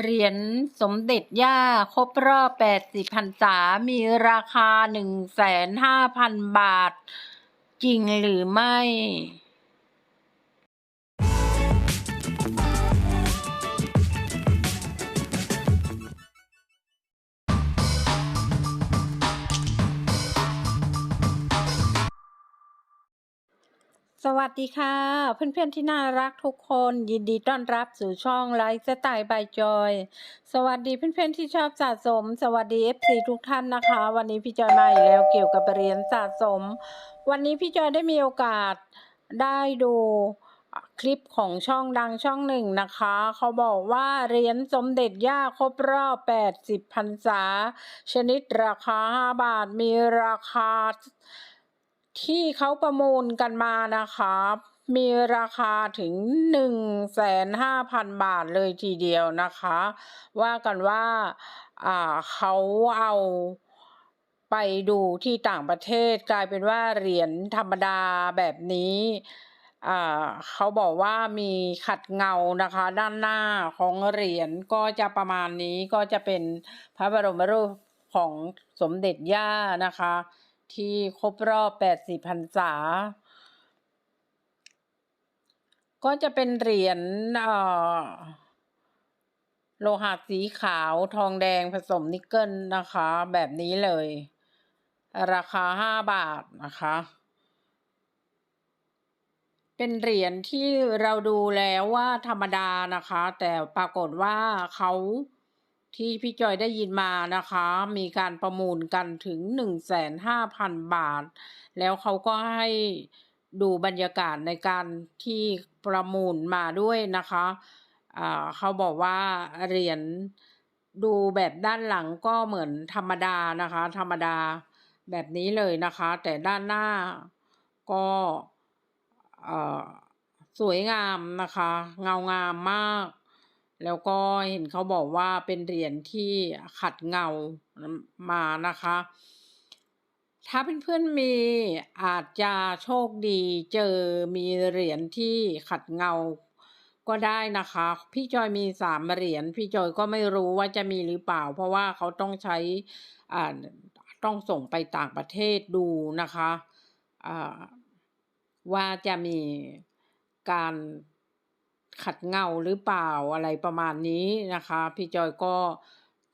เหรียญสมเด็จย่าครบรอบ 80พรรษา มีราคา 1,500,000 บาท จริงหรือไม่ สวัสดีค่ะ เพื่อนๆที่น่ารักทุกคนยินดีต้อนรับสู่ช่องไลฟ์สไตล์บายจอย สวัสดีเพื่อนๆที่ชอบสะสม สวัสดี FC ทุกท่านนะคะ วันนี้พี่จอยมาอีกแล้วเกี่ยวกับเหรียญสะสม วันนี้พี่จอยได้มีโอกาสได้ดูคลิปของช่องดังช่องหนึ่งนะคะ เขาบอกว่าเหรียญสมเด็จย่าครบรอบ 80พรรษา ชนิดราคา 5 บาทมีราคา ที่เขาประมูลกันมานะคะมีราคาถึง 1,500,000 บาทเลยทีเดียวนะคะ ว่ากันว่าอ่าเขาเอาไปดูที่ต่างประเทศกลายเป็นว่าเหรียญธรรมดาแบบนี้อ่าเขาบอกว่ามีขัดเงานะคะ ด้านหน้าของเหรียญก็จะประมาณนี้ก็จะเป็นพระบรมรูปของสมเด็จย่านะคะ ที่ครบรอบ 80พรรษา ก็จะเป็นเหรียญอ่อโลหะสีขาวทองแดงผสมนิกเกิลนะคะ แบบนี้เลย ราคา5บาทนะคะ เป็นเหรียญที่เราดูแล้วว่าธรรมดานะคะ แต่ปรากฏว่าเขา ที่พี่จอยได้ยินมานะคะ มีการประมูลกันถึง 15,000 บาท แล้วเขาก็ให้ดูบรรยากาศในการที่ประมูลมาด้วยนะคะอ่าเขาบอกว่าเหรียญดูแบบด้านหลังก็เหมือนธรรมดานะคะ ธรรมดาแบบนี้เลยนะคะ แต่ด้านหน้าก็สวยงามนะคะ เงางามมาก แล้วก็เห็นเขาบอกว่าเป็นเหรียญที่ขัดเงามานะคะ ถ้าเพื่อนๆมีอาจจะโชคดีเจอมีเหรียญที่ขัดเงาก็ได้นะคะ พี่จอยมีสามเหรียญพี่จอยก็ไม่รู้ว่าจะมีหรือเปล่า เพราะว่าเขาต้องใช้อ่าต้องส่งไปต่างประเทศดูนะคะอ่าว่าจะมีการ ขัดเงาหรือเปล่าอะไรประมาณนี้นะคะ พี่จอยก็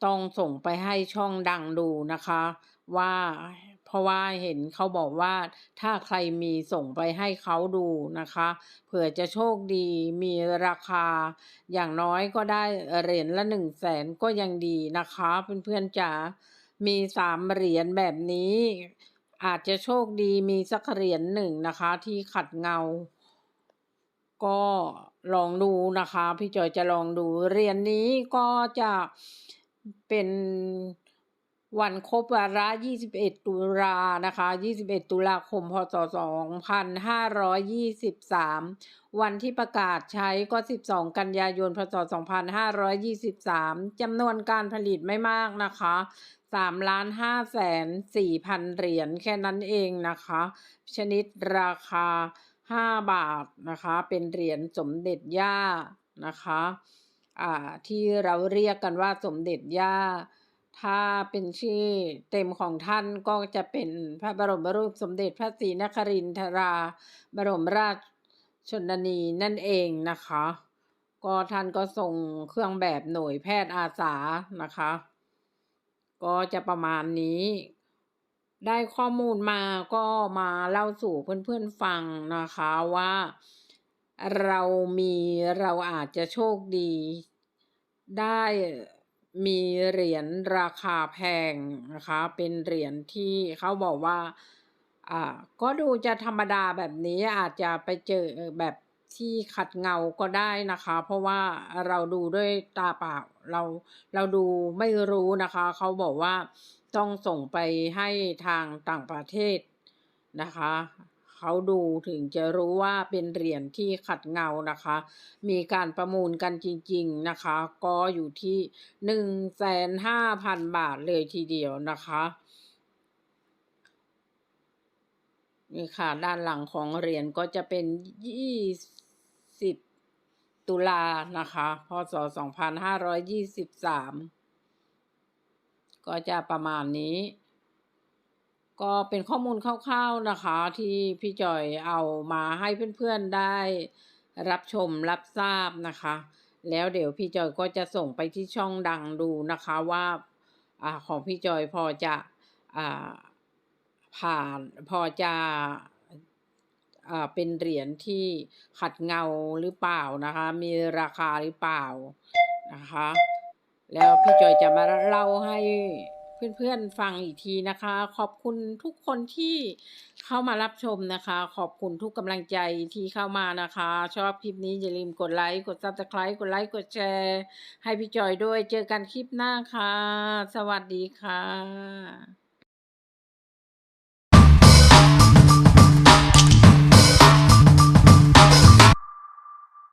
ต้องส่งไปให้ช่องดังดูนะคะ ว่าเพราะว่าเห็นเขาบอกว่าถ้าใครมีส่งไปให้เขาดูนะคะเผื่อจะโชคดีมีราคา อย่างน้อยก็ได้เหรียญละหนึ่งแสนก็ยังดีนะคะเพื่อนๆจ๋ามีสามเหรียญแบบนี้ อาจจะโชคดีมีสักเหรียญหนึ่งนะคะที่ขัดเงา ก็ลองดูนะคะ พี่จอยจะลองดูเหรียญนนี้ก็จะเป็นวันครบวาระ 21 ตุลานะคะ 21 ตุลาคม พศ 2523 วันที่ประกาศใช้ก็ 12 กันยายน พศ 2523 จำนวนการผลิตไม่มากนะคะ3ล้าน5แสน4พันเหรียญแค่นั้นเองนะคะ ชนิดราคา 5 บาทนะคะ เป็นเหรียญสมเด็จย่านะคะอ่าที่เราเรียกกันว่าสมเด็จย่า ถ้าเป็นชื่อเต็มของท่านก็จะเป็นพระบรมรูปสมเด็จพระศรีนครินทรา บรมราชชนนีนั่นเองนะคะ ก็ท่านก็ส่งเครื่องแบบหน่วยแพทย์อาสานะคะ ก็จะประมาณนี้ ได้ข้อมูลมาก็มาเล่าสู่เพื่อนๆฟังนะคะว่าเรามีเราอาจจะโชคดี ได้มีเหรียญราคาแพงนะคะ เป็นเหรียญที่เขาบอกว่าอ่าก็ดูจะธรรมดาแบบนี้อาจจะไปเจอแบบที่ขัดเงาก็ได้นะคะ เพราะว่าเราดูด้วยตาเปล่าเราเราดูไม่รู้นะคะ เขาบอกว่า ต้องส่งไปให้ทางต่างประเทศนะคะ เขาดูถึงจะรู้ว่าเป็นเหรียญที่ขัดเงานะคะ มีการประมูลกันจริงๆนะคะ ก็อยู่ที่หนึ่งแสนห้าพันบาทเลยทีเดียวนะคะนี่ค่ะ ด้านหลังของเหรียญก็จะเป็นยี่สิบตุลานะคะ พศ2523 ก็จะประมาณนี้ ก็เป็นข้อมูลคร่าวๆนะคะ ที่พี่จอยเอามาให้เพื่อนๆได้รับชมรับทราบนะคะ แล้วเดี๋ยวพี่จอยก็จะส่งไปที่ช่องดังดูนะคะว่าอาของพี่จอยพอจะอ่าผ่านพอจะอ่าเป็นเหรียญที่ขัดเงาหรือเปล่านะคะ มีราคาหรือเปล่านะคะ แล้วพี่จอยจะมาเล่าให้เพื่อนๆฟังอีกทีนะคะ ขอบคุณทุกคนที่เข้ามารับชมนะคะ ขอบคุณทุกกำลังใจที่เข้ามานะคะ ชอบคลิปนี้อย่าลืมกดไลค์กด subscribe กดไลค์กดแชร์ ให้พี่จอยด้วยเจอกันคลิปหน้าค่ะ สวัสดีค่ะ